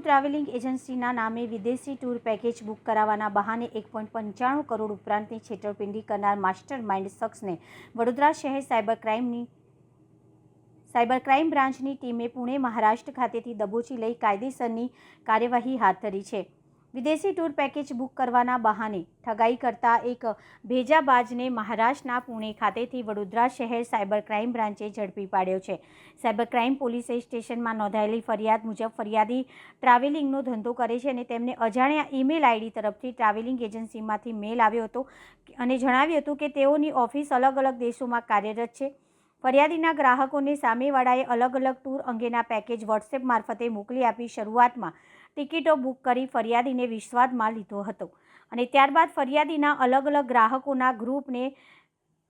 Travelling એજન્સીના નામે વિદેશી ટૂર પેકેજ બુક કરાવવાના બહાને એક પોઈન્ટ પંચાણું કરોડ ઉપરાંતની છેતરપિંડી કરનાર માસ્ટર માઇન્ડ શખ્સને વડોદરા શહેર સાયબર ક્રાઇમની સાયબર ક્રાઇમ બ્રાન્ચની ટીમે પુણે મહારાષ્ટ્ર ખાતેથી દબોચી લઈ કાયદેસરની કાર્યવાહી હાથ ધરી છે. વિદેશી ટૂર પેકેજ બુક કરવાના બહાને ઠગાઈ કરતા એક ભેજાબાજને મહારાષ્ટ્રના પુણે ખાતેથી વડોદરા શહેર સાયબર ક્રાઇમ બ્રાન્ચે ઝડપી પાડ્યો છે. સાયબર ક્રાઇમ પોલીસે સ્ટેશનમાં નોંધાયેલી ફરિયાદ મુજબ ફરિયાદી ટ્રાવેલિંગનો ધંધો કરે છે અને તેમને અજાણ્યા ઈમેલ આઈડી તરફથી ટ્રાવેલિંગ એજન્સીમાંથી મેલ આવ્યો હતો અને જણાવ્યું હતું કે તેઓની ઓફિસ અલગ અલગ દેશોમાં કાર્યરત છે. ફરિયાદીના ગ્રાહકોને સામેવાળાએ અલગ અલગ ટૂર અંગેના પેકેજ વોટ્સએપ મારફતે મોકલી આપી શરૂઆતમાં ટિકિટો બુક કરી ફરિયાદીને વિશ્વાસમાં લીધો હતો અને ત્યારબાદ ફરિયાદીના અલગ અલગ ગ્રાહકોના ગ્રુપને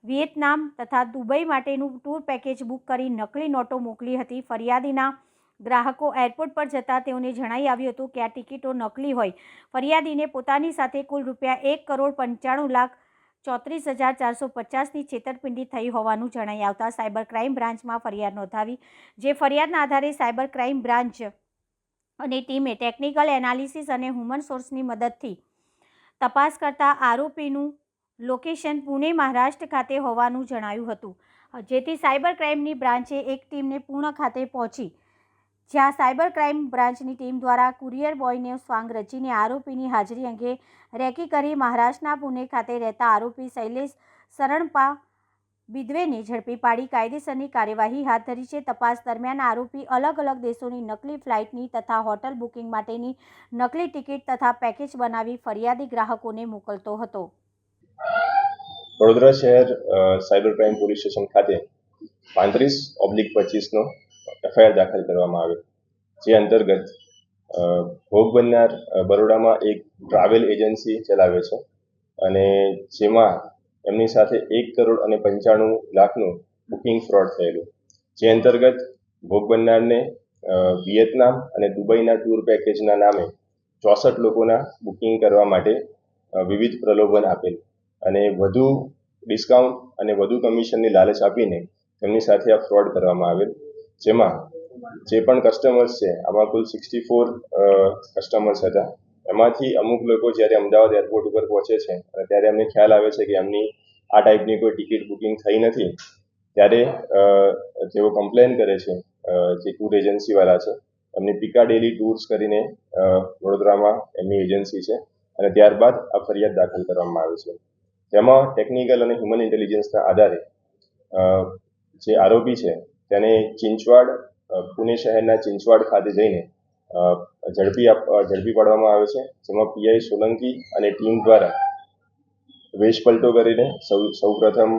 વિયેતનામ તથા દુબઈ માટેનું ટૂર પેકેજ બુક કરી નકલી નોટો મોકલી હતી. ફરિયાદીના ગ્રાહકો એરપોર્ટ પર જતાં તેઓને જણાઈ આવ્યું હતું કે આ ટિકિટો નકલી હોય. ફરિયાદીને પોતાની સાથે કુલ રૂપિયા એક કરોડ પંચાણું લાખ ચોત્રીસ હજાર ચારસો પચાસની છેતરપિંડી થઈ હોવાનું જણાઈ આવતા સાયબર ક્રાઇમ બ્રાન્ચમાં ફરિયાદ નોંધાવી, જે ફરિયાદના આધારે સાયબર ક્રાઇમ બ્રાન્ચ અને ટીમે ટેકનિકલ એનાલિસિસ અને હ્યુમન સોર્સની મદદથી તપાસ કરતા આરોપીનું લોકેશન પુણે મહારાષ્ટ્ર ખાતે હોવાનું જણાયું હતું. જેથી સાયબર ક્રાઇમની બ્રાન્ચે એક ટીમને પૂર્ણ ખાતે પહોંચી. જ્યાં સાયબર ક્રાઇમ બ્રાન્ચની ટીમ દ્વારા કુરિયર બોયને સ્વાંગ રચીને આરોપીની હાજરી અંગે રેકી કરી મહારાષ્ટ્રના પુણે ખાતે રહેતા આરોપી શૈલેષ શરણપા બિદવેને ઝડપી પાડી કાયદેસરની કાર્યવાહી હાથ ધરી છે. તપાસ દરમિયાન આરોપી અલગ અલગ દેશોની નકલી ફ્લાઇટની તથા હોટલ બુકિંગ માટેની નકલી ટિકિટ તથા પેકેજ બનાવી ફરિયાદી ગ્રાહકોને મોકલતો હતો. વડોદરા શહેર સાયબર ક્રાઇમ પોલીસ સ્ટેશન ખાતે પાંત્રીસ ઓબ્લિક પચીસનો એફઆઈઆર દાખલ કરવામાં આવ્યો. જે અંતર્ગત ભોગ બનનાર બરોડામાં એક ટ્રાવેલ એજન્સી ચલાવે છે અને જેમાં એમની સાથે એક કરોડ અને પંચાણું લાખનું બુકિંગ ફ્રોડ થયેલું. જે અંતર્ગત ભોગ બનનારને વિયેતનામ અને દુબઈના ટૂર પેકેજના નામે ચોસઠ લોકોના બુકિંગ કરવા માટે વિવિધ પ્રલોભન આપેલ. અને વધુ ડિસ્કાઉન્ટ અને વધુ કમિશનની લાલચ આપીને તેમની સાથે આ ફ્રોડ કરવામાં આવેલ. જેમાં જે પણ કસ્ટમર્સ છે, આમાં કુલ સિક્સટી ફોર કસ્ટમર્સ હતા. એમાંથી અમુક લોકો જ્યારે અમદાવાદ એરપોર્ટ ઉપર પહોંચે છે અને ત્યારે એમને ખ્યાલ આવે છે કે એમની આ ટાઈપની કોઈ ટિકિટ બુકિંગ થઈ નથી, ત્યારે જેઓ કમ્પ્લેન કરે છે જે ટૂર એજન્સીવાળા છે, એમની પિકાડેલી ટૂર્સ કરીને વડોદરામાં એમની એજન્સી છે અને ત્યારબાદ આ ફરિયાદ દાખલ કરવામાં આવે છે. જેમાં ટેકનિકલ અને હ્યુમન ઇન્ટેલિજન્સના આધારે જે આરોપી છે, તેને ચિંચવાડ પુણે શહેરના ચિંચવાડ ખાતે જઈને ઝડપી આપ ઝડપી પાડવામાં આવે છે. જેમાં પીઆઈ સોલંકી અને ટીમ દ્વારા વેશપલટો કરીને સૌ સૌપ્રથમ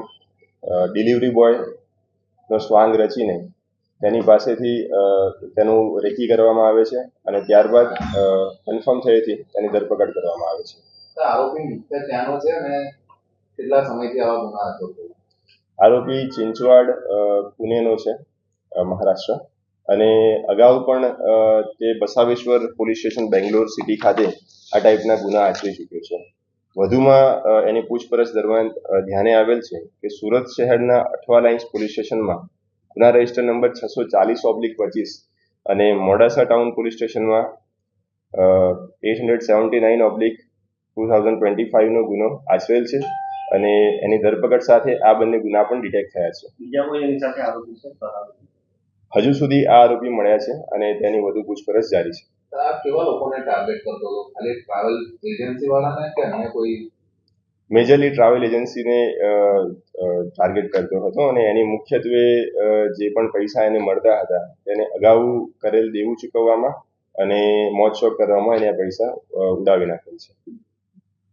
ડિલિવરી બોયનો સ્વાંગ રચીને તેની પાસેથી તેનું રેકી કરવામાં આવે છે અને ત્યારબાદ કન્ફર્મ થયેથી તેની ધરપકડ કરવામાં આવે છે. આરોપી ત્યાંનો છે અને કેટલા સમયથી આવા ગુના આરોપી ચિંચવાડ પુણેનો છે મહારાષ્ટ્ર. અને અગાઉ પણ તે Basaveshwar police station Bangalore city ખાતે આ ટાઈપના ગુના આચરી ચૂક્યો છે. વધુમાં એની પૂછપરછ દરમિયાન ધ્યાને આવેલ છે કે સુરત શહેરના અઠવા લાઇન્સ પોલીસ સ્ટેશનમાં ગુના રજિસ્ટર નંબર છસો ચાલીસ ઓબ્લિક પચીસ અને મોડાસા ટાઉન પોલીસ સ્ટેશનમાં eight hundred seventy nine oblique two thousand twenty ફાઇવનો ગુનો આચરેલ છે અને એની ધરપકડ સાથે આ બંને ગુના પણ ડિટેક્ટ થયા છે. બીજા કોઈ એની સાથે આરોપી છે? હજુ સુધી આ આરોપી મળ્યા છે અને તેની વધુ પૂછપરછ જારી છે. કેવા લોકોને ટાર્ગેટ કરતો હતો? ખાલી ટ્રાવેલ એજન્સી વાળાને કે અન્ય કોઈ? મેજરલી ટ્રાવેલ એજન્સીને ટાર્ગેટ કરતો હતો અને એની મુખ્યત્વે જે પણ પૈસા એને મળતા હતા તેને અગાઉ કરેલ દેવું ચૂકવવામાં અને મોજ શોક કરવામાં એને પૈસા ઉડાવી નાખેલ છે.